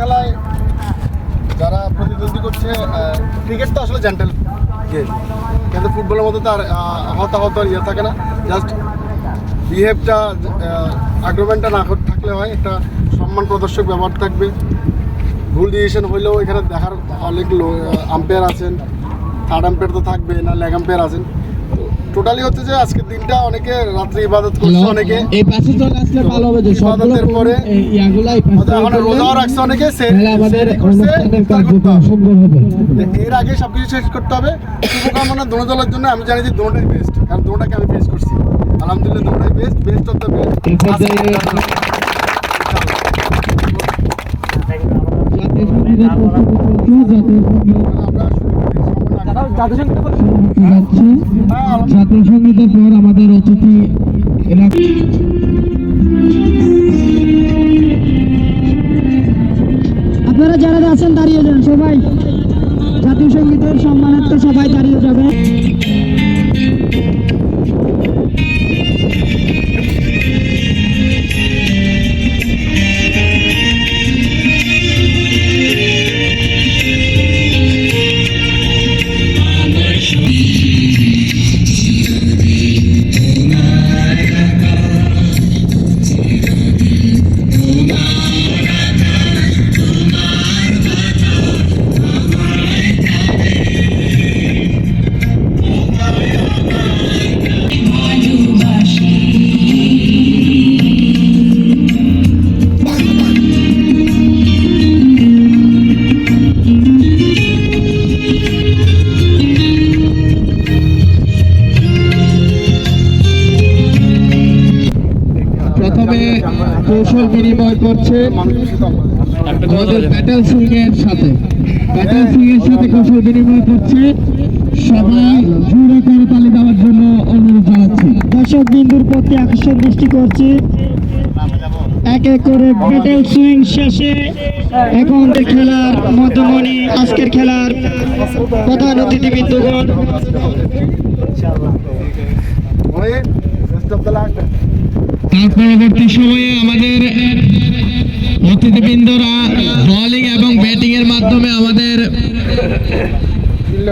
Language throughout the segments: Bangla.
খেলায় যারা প্রতিদ্বন্দ্বী করছে ক্রিকেট তো আসলে জেন্টেল গেম কিন্তু ফুটবলের মধ্যে তার হতাহত ইয়ে থাকে না। জাস্ট বিহেভটা আগ্রহমেন্টটা না থাকলে হয় একটা সম্মান প্রদর্শক ব্যবহার থাকবে। ভুল ডিসিশন হইলেও এখানে দেখার অনেক আম্পায়ার আছেন। থার্ড আম্পায়ার তো থাকবে না লেগ আম্পায়ার আছেন। টোটালি হচ্ছে যে আজকের দিনটা অনেকে রাত্রে ইবাদত করছে অনেকে এই পাশে চলে আসলে ভালো হবে যে ইবাদতের পরে এই ইয়াগুলা এই পাশে এখন রোজাও রাখছে অনেকে সে- আমাদের অনুষ্ঠানের কার্যক্রম। সুন্দর হবে। এর আগে সবকিছু শেষ করতে হবে। শুভকামনা দোনো দলের জন্য আমি জানি যে দোনোটাই বেস্ট কারণ দোনোটাকে আমি ফেস করছি। আলহামদুলিল্লাহ দোনোটাই best best of the best এই জাতীয় পর আমাদের অতিথি আপনারা যারা আছেন দাঁড়িয়ে যান সবাই। জাতীয় সঙ্গীতের সম্মানার্থে সবাই দাঁড়িয়ে যাবে প্রথমে কৌশল বিনিময় করছে আমাদের ব্যাটেল সিং এর সাথে। ব্যাটেল সিং এর সাথে কৌশল বিনিময় করছে। সবাই জোরে করে তালি দেওয়ার জন্য অনুরোধ জানাচ্ছি। দর্শক বিন্দুর প্রতি আকর্ষণ দৃষ্টি করছি। এক এক করে ব্যাটেল সুইং শেষে এখন খেলার মধ্যমণি, আজকের খেলার প্রধান অতিথিবৃন্দগণ। পরবর্তী সময়ে আমাদের অতিথিবৃন্দরা বোলিং এবং ব্যাটিং এর মাধ্যমে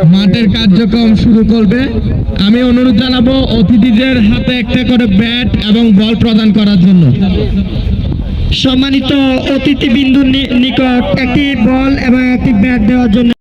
মাঠের কার্যক্রম শুরু করবে। আমি অনুরোধ জানাব অতিথিদের হাতে একটা করে ব্যাট এবং বল প্রদান করার জন্য। সম্মানিত অতিথিবৃন্দুর নি- নিকট একটি বল এবং একটি ব্যাট দেওয়ার জন্য